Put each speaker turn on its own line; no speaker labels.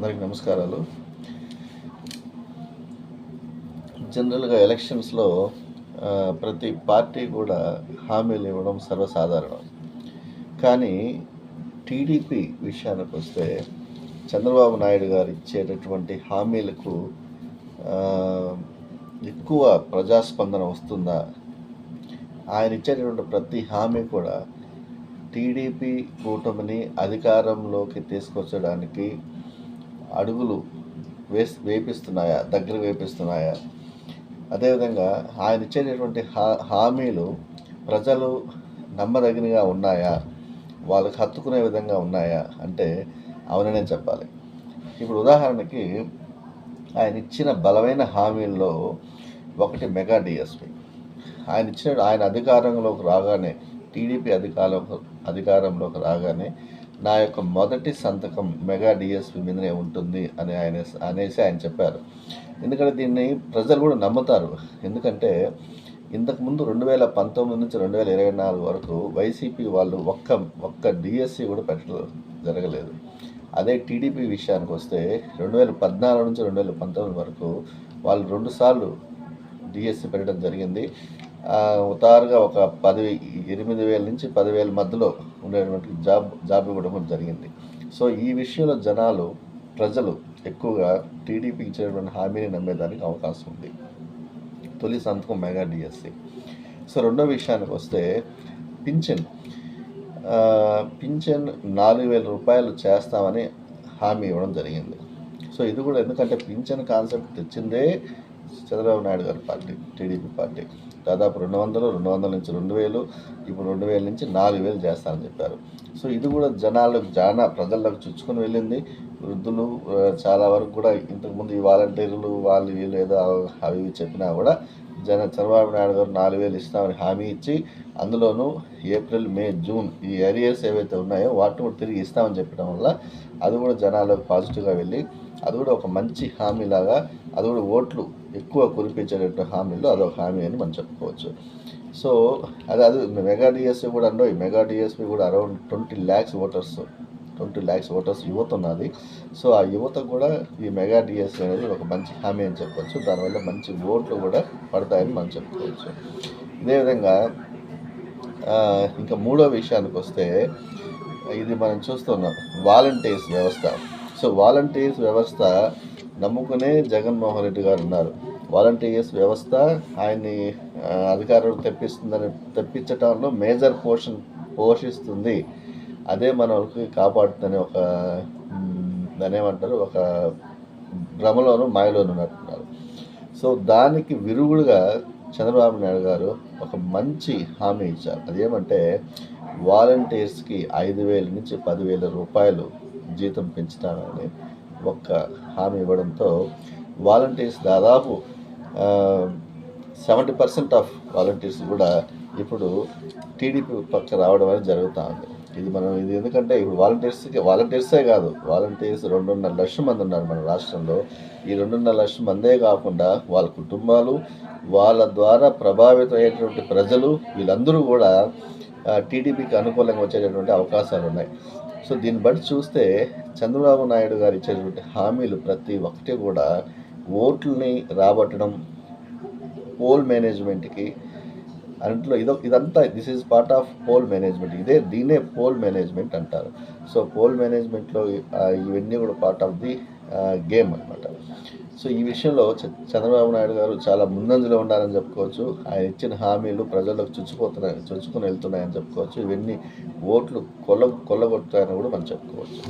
అందరికీ నమస్కారాలు. జనరల్గా ఎలక్షన్స్లో ప్రతి పార్టీ కూడా హామీలు ఇవ్వడం సర్వసాధారణం. కానీ టీడీపీ విషయానికి వస్తే చంద్రబాబు నాయుడు గారు ఇచ్చేటటువంటి హామీలకు ఎక్కువ ప్రజాస్పందన వస్తుందా? ఆయన ఇచ్చేటటువంటి ప్రతి హామీ కూడా టీడీపీ కూటమిని అధికారంలోకి తీసుకొచ్చడానికి అడుగులు వేస్ వేపిస్తున్నాయా దగ్గర వేపిస్తున్నాయా? అదేవిధంగా ఆయన ఇచ్చేటటువంటి హా హామీలు ప్రజలు నమ్మదగినగా ఉన్నాయా? వాళ్ళకి హత్తుకునే విధంగా ఉన్నాయా? అంటే అవుననే చెప్పాలి. ఇప్పుడు ఉదాహరణకి ఆయన ఇచ్చిన బలమైన హామీల్లో ఒకటి మెగా డిఎస్పి. ఆయన ఇచ్చిన ఆయన అధికారంలోకి రాగానే టీడీపీ అధికారంలో అధికారంలోకి రాగానే నా యొక్క మొదటి సంతకం మెగా డిఎస్పి మీదనే ఉంటుంది అని ఆయన అనేసి ఆయన చెప్పారు. ఎందుకంటే దీన్ని ప్రజలు కూడా నమ్ముతారు. ఎందుకంటే ఇంతకుముందు రెండు వేల పంతొమ్మిది నుంచి రెండు వేల ఇరవై నాలుగు వరకు వైసీపీ వాళ్ళు ఒక్క ఒక్క డిఎస్సి కూడా పెట్టడం జరగలేదు. అదే టీడీపీ విషయానికి వస్తే రెండు వేల పద్నాలుగు నుంచి రెండు వేల పంతొమ్మిది వరకు వాళ్ళు రెండుసార్లు డిఎస్సి పెట్టడం జరిగింది. ఉతారుగా ఒక పది ఎనిమిది వేల నుంచి పదివేల మధ్యలో ఉండేటువంటి జాబ్ జాబ్ ఇవ్వడం జరిగింది. సో ఈ విషయంలో జనాలు ప్రజలు ఎక్కువగా టీడీపీ ఇచ్చేటువంటి హామీని నమ్మేదానికి అవకాశం ఉంది. తొలి సంతకం మెగా డిఎస్సి. సో రెండో విషయానికి వస్తే పింఛన్. పింఛన్ నాలుగు వేల రూపాయలు చేస్తామని హామీ ఇవ్వడం జరిగింది. సో ఇది కూడా ఎందుకంటే పింఛన్ కాన్సెప్ట్ తెచ్చిందే చంద్రబాబు నాయుడు గారి పార్టీ టీడీపీ పార్టీ. దాదాపు రెండు వందలు రెండు వందల నుంచి రెండు వేలు ఇప్పుడు రెండు వేల నుంచి నాలుగు వేలు చేస్తానని చెప్పారు. సో ఇది కూడా జనాలకు చాలా ప్రజలకు చుచ్చుకొని వెళ్ళింది. వృద్ధులు చాలా వరకు కూడా ఇంతకుముందు ఈ వాలంటీర్లు వాళ్ళు వీళ్ళు ఏదో అవి ఇవి చెప్పినా కూడా జన చంద్రబాబు నాయుడు గారు నాలుగు వేలు ఇస్తామని హామీ ఇచ్చి అందులోనూ ఏప్రిల్ మే జూన్ ఈ ఏరియాస్ ఏవైతే ఉన్నాయో వాటిని కూడా తిరిగి ఇస్తామని చెప్పడం వల్ల అది కూడా జనాలకు పాజిటివ్గా వెళ్ళి అది కూడా ఒక మంచి హామీలాగా అది కూడా ఓట్లు ఎక్కువ కురిపించేటట్టు హామీలు అదొక హామీ అని మనం చెప్పుకోవచ్చు. సో అది అది మెగా డిఎస్పీ కూడా అండో మెగా డిఎస్పీ కూడా around twenty lakhs voters twenty lakhs voters యువత ఉన్నది. సో ఆ యువత కూడా ఈ మెగా డిఎస్పీ అనేది ఒక మంచి హామీ అని చెప్పొచ్చు. దానివల్ల మంచి ఓట్లు కూడా పడతాయని మనం చెప్పుకోవచ్చు. అదేవిధంగా ఇంకా మూడో విషయానికి వస్తే ఇది మనం చూస్తున్నాం వాలంటీర్స్ వ్యవస్థ. సో వాలంటీర్స్ వ్యవస్థ నమ్ముకునే జగన్మోహన్ రెడ్డి గారు ఉన్నారు. వాలంటీర్స్ వ్యవస్థ ఆయన్ని అధికారులు తెప్పిస్తుందని తెప్పించడంలో మేజర్ పోర్షన్ పోషిస్తుంది. అదే మనకి కాపాడుతుందని ఒక దానేమంటారు ఒక భ్రమలోను మాయలోను ఉన్నట్టున్నారు. సో దానికి విరుగుడుగా చంద్రబాబు నాయుడు గారు ఒక మంచి హామీ ఇచ్చారు. అదేమంటే వాలంటీర్స్కి ఐదు వేల నుంచి పదివేల రూపాయలు జీతం పెంచుతానని ఒక్క హామీ ఇవ్వడంతో వాలంటీర్స్ దాదాపు సెవెంటీ పర్సెంట్ ఆఫ్ వాలంటీర్స్ కూడా ఇప్పుడు టీడీపీ పక్క రావడం అనేది జరుగుతూ ఉంది. ఇది మనం ఇది ఎందుకంటే ఇప్పుడు వాలంటీర్స్కి వాలంటీర్సే కాదు వాలంటీర్స్ రెండున్నర లక్షల మంది ఉన్నారు మన రాష్ట్రంలో. ఈ రెండున్నర లక్షల మందే కాకుండా వాళ్ళ కుటుంబాలు వాళ్ళ ద్వారా ప్రభావితమయ్యేటువంటి ప్రజలు వీళ్ళందరూ కూడా టీడీపీకి అనుకూలంగా వచ్చేటటువంటి అవకాశాలు ఉన్నాయి సో దీన్ని బట్టి చూస్తే చంద్రబాబు నాయుడు గారు ఇచ్చేటువంటి హామీలు ప్రతి ఒక్కటి కూడా ఓట్లని రాబట్టడం పోల్ మేనేజ్మెంట్కి అంట్లో ఇదో ఇదంతా this is part of poll management. ఇదే దీనే పోల్ మేనేజ్మెంట్ అంటారు. సో పోల్ మేనేజ్మెంట్లో ఇవన్నీ కూడా పార్ట్ ఆఫ్ ది గేమ్ అనమాట సో ఈ విషయంలో చంద్రబాబు నాయుడు గారు చాలా ముందంజలో ఉండాలని చెప్పుకోవచ్చు. ఆయన ఇచ్చిన హామీలు ప్రజలకు చుచ్చిపోతున్నాయి చుచ్చుకొని వెళ్తున్నాయని చెప్పుకోవచ్చు. ఇవన్నీ ఓట్లు కొల్ల కొల్లగొట్టాయని కూడా మనం చెప్పుకోవచ్చు.